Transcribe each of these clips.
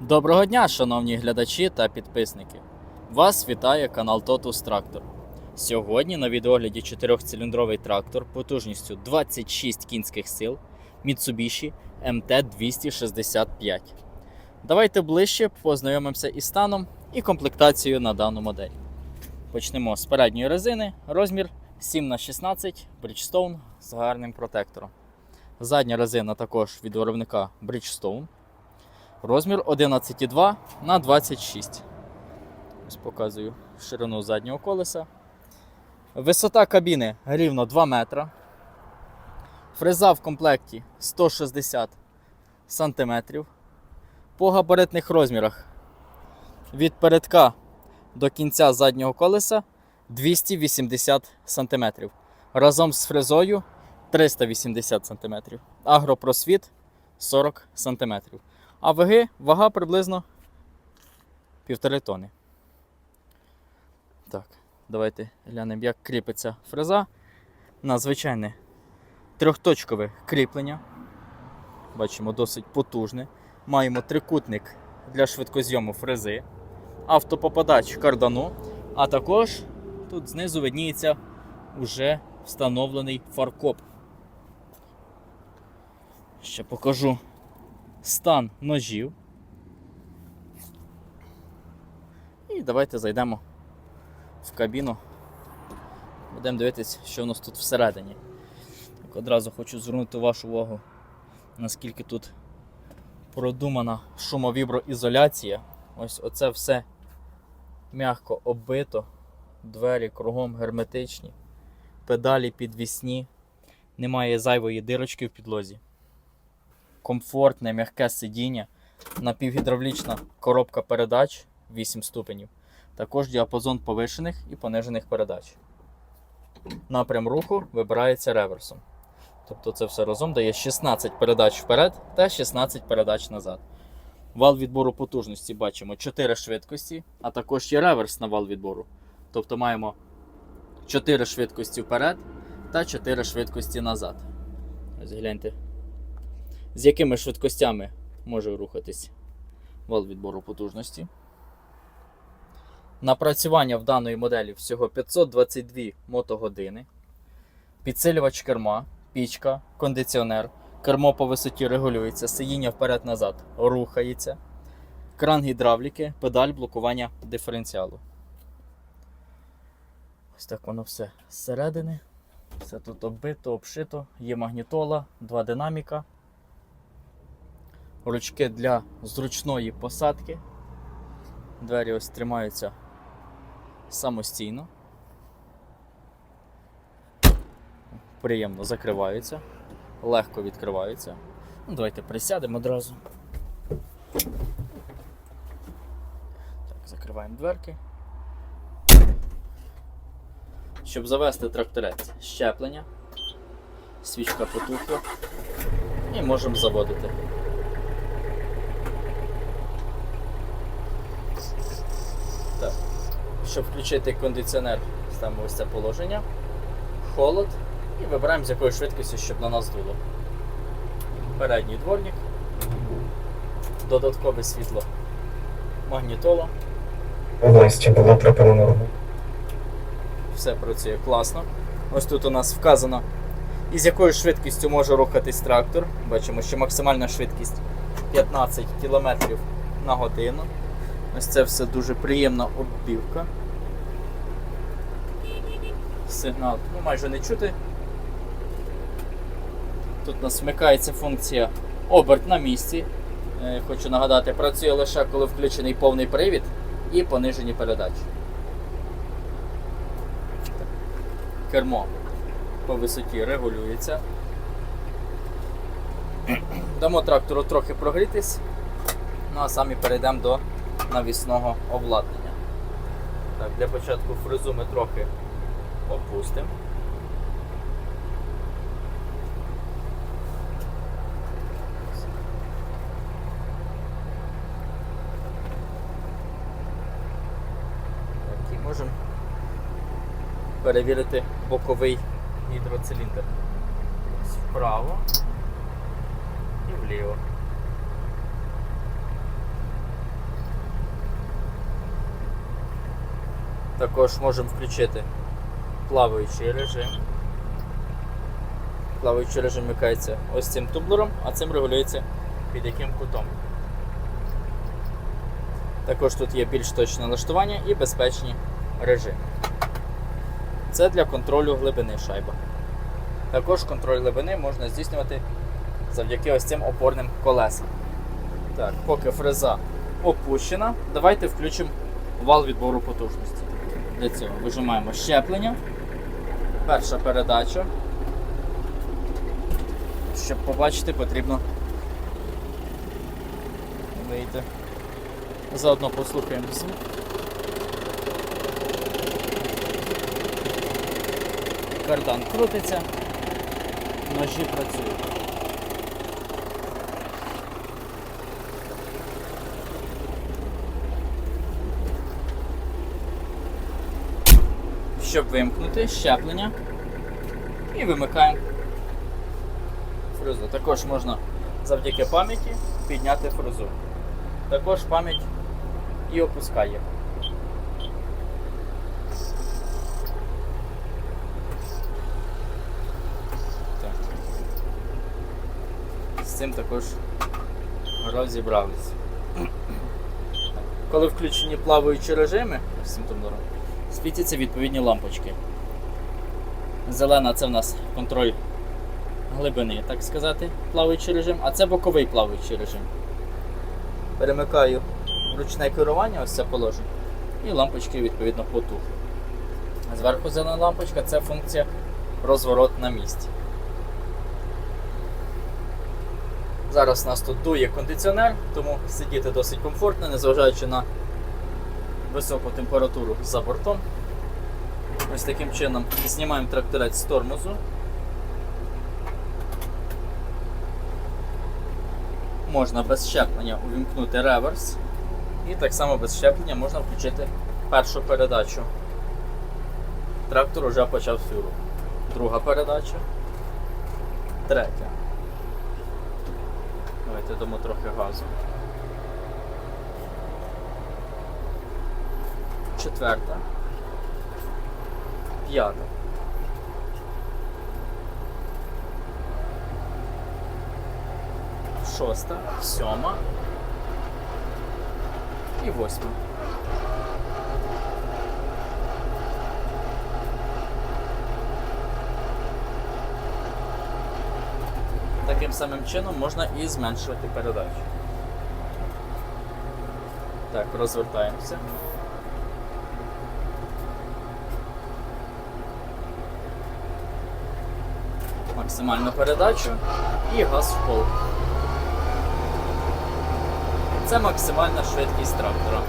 Доброго дня, шановні глядачі та підписники. Вас вітає канал Totus Tractor. Сьогодні на відеогляді 4-циліндровий трактор потужністю 26 кінських сил Mitsubishi MT265. Давайте ближче познайомимося із станом і комплектацією на дану модель. Почнемо з передньої резини, розмір 7х16 Bridgestone з гарним протектором. Задня резина також від виробника Bridgestone. Розмір 11,2 на 26. Ось показую ширину заднього колеса. Висота кабіни рівно 2 метра. Фреза в комплекті 160 см. По габаритних розмірах від передка до кінця заднього колеса 280 см. Разом з фрезою 380 см. Агропросвіт 40 см. А ваги, вага приблизно півтори тони. Так, давайте глянемо, як кріпиться фреза на звичайне трьохточкове кріплення. Бачимо, досить потужне. Маємо трикутник для швидкозйому фрези, автопопадач кардану, а також тут знизу видніється уже встановлений фаркоп. Ще покажу стан ножів. І давайте зайдемо в кабіну. Будемо дивитися, що у нас тут всередині. Так одразу хочу звернути вашу увагу, наскільки тут продумана шумовіброізоляція. Ось оце все м'яко оббито, двері кругом герметичні, педалі підвісні, немає зайвої дирочки в підлозі комфортне м'яке сидіння, напівгідравлічна коробка передач 8 ступенів, також діапазон повишених і понижених передач. Напрям руху вибирається реверсом. Тобто це все разом дає 16 передач вперед та 16 передач назад. Вал відбору потужності бачимо 4 швидкості, а також є реверс на вал відбору. Тобто маємо 4 швидкості вперед та 4 швидкості назад. Ось гляньте, з якими швидкостями може рухатись вал відбору потужності. Напрацювання в даної моделі всього 522 мотогодини, підсилювач керма, пічка, кондиціонер, кермо по висоті регулюється, сидіння вперед-назад рухається, кран гідравліки, педаль блокування диференціалу. Ось так воно все зсередини. Все тут оббито, обшито, є магнітола, два динаміка ручки для зручної посадки. Двері ось тримаються самостійно. Приємно закриваються, легко відкриваються. Ну, Давайте присядемо одразу. Так, закриваємо дверки. Щоб завести тракторець щеплення, свічка потухла і можемо заводити. Щоб включити кондиціонер, ставимо ось це положення, холод і вибираємо з якою швидкістю, щоб на нас дуло. Передній дворник, додаткове світло магнітола, області було припинено все працює класно. Ось тут у нас вказано, із якою швидкістю може рухатись трактор. Бачимо, що максимальна швидкість 15 км на годину. Ось це все дуже приємна оббівка. Сигнал ну, майже не чути. Тут у нас вмикається функція оберт на місці. Е, Хочу нагадати, працює лише коли включений повний привід і понижені передачі. Кермо по висоті регулюється. Дамо трактору трохи прогрітись, ну а самі перейдемо до навісного обладнання. Так, Для початку фрезу ми трохи опустимо. Так, перевірити боковий гідроциліндр. Вправо і вліво. Також можемо включити плаваючий режим. Плаваючий режим вмикається ось цим тумблером, а цим регулюється під яким кутом. Також тут є більш точне налаштування і безпечні режими. Це для контролю глибини шайба. Також контроль глибини можна здійснювати завдяки ось цим опорним колесам. Так, поки фреза опущена, давайте включимо вал відбору потужності. Для цього вижимаємо щеплення. Перша передача. Щоб побачити, потрібно вийти. Заодно послухаємо звук. Кардан крутиться, ножі працюють. Щоб вимкнути щеплення і вимикаємо фрезу. Також можна завдяки пам'яті підняти фрезу. Також пам'ять і опускає. Так. З цим також розібралися. Коли включені плаваючі режими, цим тумблером, світяться відповідні лампочки. Зелена це в нас контроль глибини, так сказати, плаваючий режим, а це боковий плаваючий режим. Перемикаю ручне керування, ось це положення, і лампочки відповідно потухли. Зверху зелена лампочка це функція розворот на місці. Зараз у нас тут дує кондиціонер, тому сидіти досить комфортно, незважаючи на високу температуру за бортом. Ось таким чином знімаємо тракторець з тормозу. Можна без щеплення увімкнути реверс. І так само без щеплення можна включити першу передачу. Трактор вже почав свій. Друга передача. Третя. Давайте дамо трохи газу. Четверта. П'ята. Шоста, сьома і восьма. Таким самим чином можна і зменшувати передачу. Так, розвертаємося. Максимальну передачу і газ в пол. Це максимальна швидкість трактора.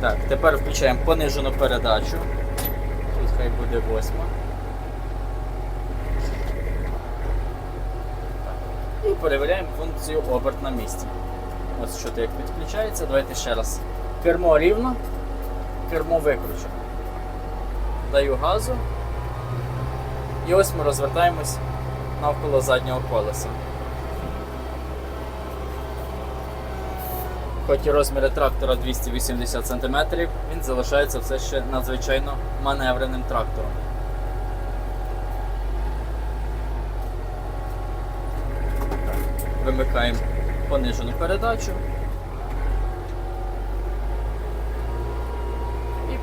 Так, тепер включаємо понижену передачу. Тут хай буде восьма. І перевіряємо функцію оберт на місці. Ось що як підключається. Давайте ще раз. Кермо рівно, кермо викручено. Даю газу. І ось ми розвертаємось навколо заднього колеса. Хоч і розміри трактора 280 см, він залишається все ще надзвичайно маневреним трактором. Вимикаємо понижену передачу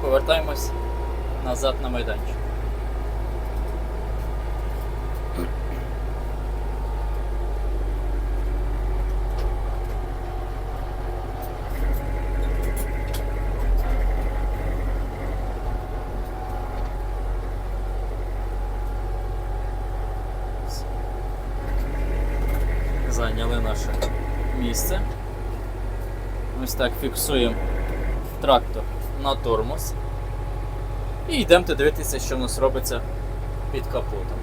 повертаємось назад на майданчик. Зайняли наше місце. Ось так фіксуємо трактор на тормоз. І йдемо дивитися, що в нас робиться під капотом.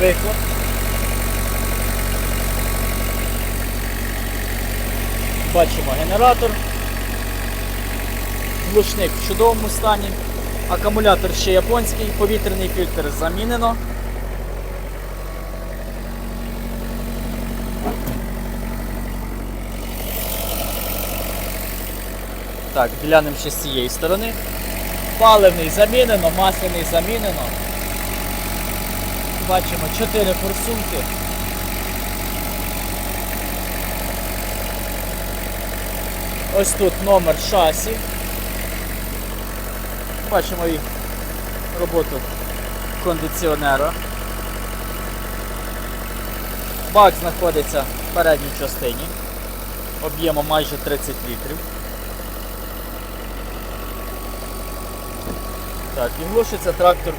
Вихлоп. Бачимо генератор. Глушник в чудовому стані. Акумулятор ще японський, повітряний фільтр замінено. Так, глянемо ще з цієї сторони. Паливний замінено, масляний замінено. Бачимо 4 форсунки. Ось тут номер шасі. Бачимо і роботу кондиціонера. Бак знаходиться в передній частині об'ємом майже 30 літрів. Так, і глушиться трактор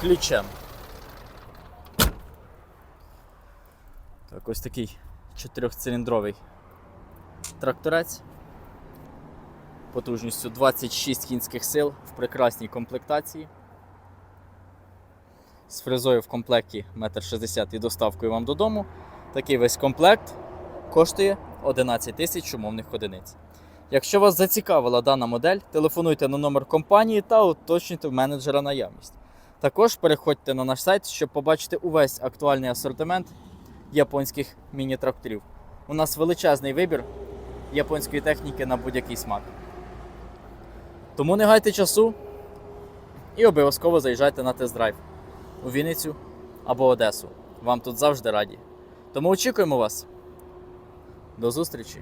ключем. Так, ось такий чотирьохциліндровий тракторець потужністю 26 кінських сил в прекрасній комплектації. З фрезою в комплекті 1,60 м і доставкою вам додому. Такий весь комплект коштує 11 тисяч умовних одиниць. Якщо вас зацікавила дана модель, телефонуйте на номер компанії та уточнюйте в менеджера наявність. Також переходьте на наш сайт, щоб побачити увесь актуальний асортимент японських міні-тракторів. У нас величезний вибір японської техніки на будь-який смак. Тому не гайте часу і обов'язково заїжджайте на тест-драйв у Вінницю або Одесу. Вам тут завжди раді. Тому очікуємо вас. До зустрічі!